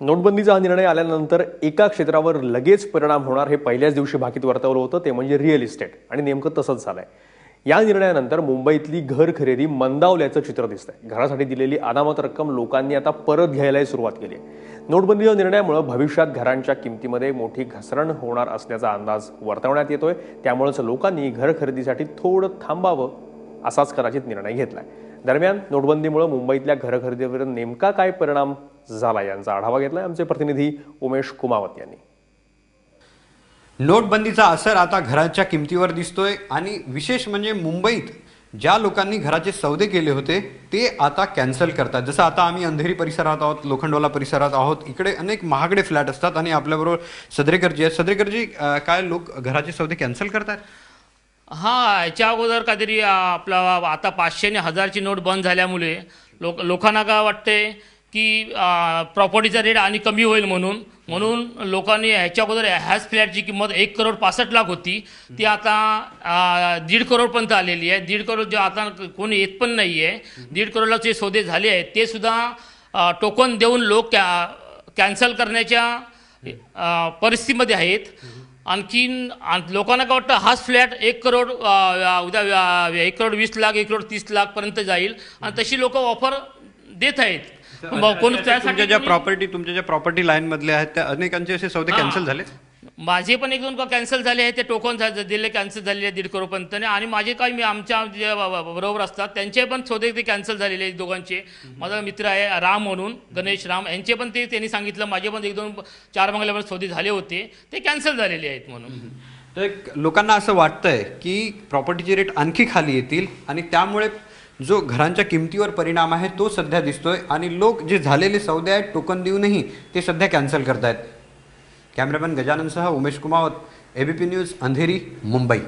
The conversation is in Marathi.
नोटबंदीचा हा निर्णय आल्यानंतर एका क्षेत्रावर लगेच परिणाम होणार हे पहिल्याच दिवशी भाकीत वर्तवलं होतं ते म्हणजे रिअल इस्टेट आणि नेमकं तसंच झालंय. या निर्णयानंतर मुंबईतली घर खरेदी मंदावल्याचं चित्र दिसतंय. घरासाठी दिलेली अनामत रक्कम लोकांनी आता परत घ्यायलाही सुरुवात केली आहे. नोटबंदीच्या निर्णयामुळे भविष्यात घरांच्या किमतीमध्ये मोठी घसरण होणार असल्याचा अंदाज वर्तवण्यात येतोय. त्यामुळेच लोकांनी घर खरेदीसाठी थोडं थांबावं असाच कदाचित निर्णय घेतलाय. दरम्यान नोटबंदीमुळे मुंबईतल्या घरखरेदीवर नेमका काय परिणाम झाला यांचा आढावा घेतलाय आमचे प्रतिनिधी उमेश कुमावत यांनी. नोटबंदीचा असर आता घराच्या किमतीवर दिसतोय आणि विशेष म्हणजे मुंबईत ज्या लोकांनी घराचे सौदे केले होते ते आता कॅन्सल करतात. जसं आता आम्ही अंधेरी परिसरात आहोत लोखंडवाला परिसरात आहोत इकडे अनेक महागडे फ्लॅट असतात आणि आपल्याबरोबर सदरेकरजी आहेत. सदरेकरजी काय लोक घराचे सौदे कॅन्सल करतात? हां याच्या अगोदर काहीतरी आपला आता पाचशे आणि हजारची नोट बंद झाल्यामुळे लोक लोकांना काय वाटते की प्रॉपर्टीचा रेट आणि कमी होईल म्हणून? म्हणून लोकांनी ह्याच्या अगोदर ह्याच फ्लॅटची किंमत एक करोड पासष्ट लाख होती. ती आता दीड करोडपर्यंत आलेली आहे. दीड करोड जे आता कोणी येत पण नाही आहे दीड करोडला जे सौदे झाले आहेत ते सुद्धा टोकन देऊन लोक कॅ कॅन्सल करण्याच्या परिस्थितीमध्ये आहेत. आणखीन आण- लोकांना काय वाटतं हाच फ्लॅट एक करोड उद्या एक करोड वीस लाख एक करोड तीस लाखपर्यंत जाईल. आणि तशी लोक ऑफर देत आहेत. कोण तुमच्या त्यासाठी ज्या प्रॉपर्टी तुमच्या ज्या प्रॉपर्टी लाईन मधले आहेत त्या अनेकांचे असे सौदे. कॅन्सल झाले माझे पण एक दोन कॅन्सल झाले आहेत ते टोकन दिले कॅन्सल झालेले आहेत दीड करोडपर्यंत आणि माझे काही मी आमच्या जे बरोबर असतात त्यांचे पण सौदे ते कॅन्सल झालेले आहेत दोघांचे. माझा मित्र आहे राम म्हणून गणेश राम. यांचे पण ते त्यांनी सांगितलं माझे पण एक दोन चार बंगल्यावर सौदे झाले होते. ते कॅन्सल झालेले आहेत म्हणून. तर एक लोकांना असं वाटतंय की प्रॉपर्टीचे रेट आणखी खाली येतील आणि त्यामुळे जो घरांच्या किमतीवर परिणाम आहे तो सध्या दिसतोय. आणि लोक जे झालेले सौदे आहेत टोकन देऊनही ते सध्या कॅन्सल करतायत. कॅमेरामॅन गजाननसह उमेश कुमावत एबीपी न्यूज अंधेरी मुंबई